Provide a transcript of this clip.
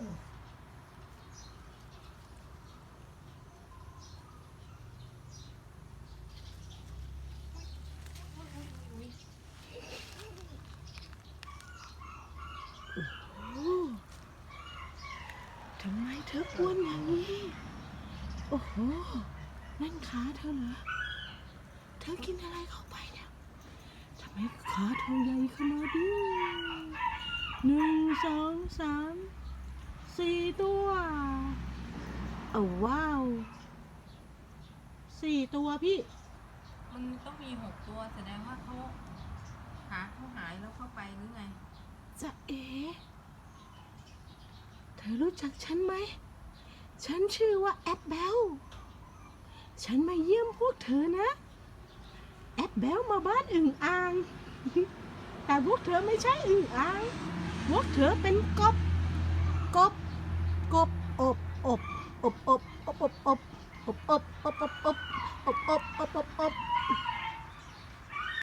ทำไมเธออ้วนอย่างนี้ โอ้โห นั่นขาเธอเหรอ เธอกินอะไรเข้าไปเนี่ย ทำไมขาเธอใหญ่ขนาดนี้หนึ่งสองสาม สี่ตัวเอาว้าวสี่ตัวพี่ มันต้องมีหกตัวแสดงว่าเขาขาเขาหายแล้วเข้าไปหรือไง จะเอ๋เธอรู้จักฉันไหม ฉันชื่อว่าแอปเบล ฉันมาเยี่ยมพวกเธอนะ แอปเบลมาบ้านอึ่งอ่าง แต่พวกเธอไม่ใช่อึ่งอ่าง พวกเธอเป็นกบ op op op op op. Op op op op op.